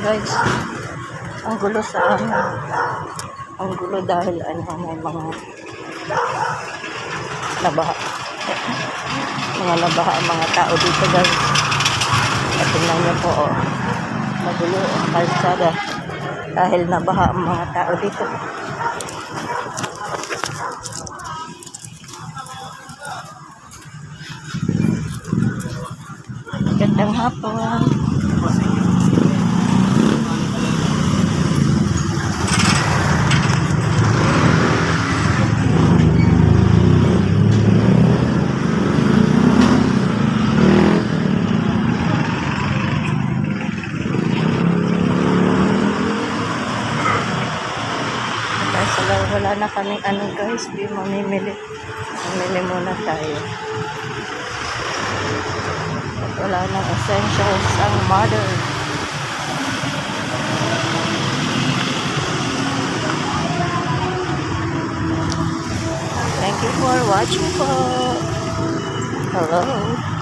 guys. Ang gulo sa ano. Ang gulo dahil ano may mga nabaha. mga nabaha ang mga tao dito guys. At tingnan niyo po oh. Magulo ang kalsada dahil nabaha ang mga tao dito. Gandang hapon. Wala, wala na kaming ano guys, di mamimili. Mamili muna tayo. At wala nang essentials ang mother. Thank you for watching po. Hello.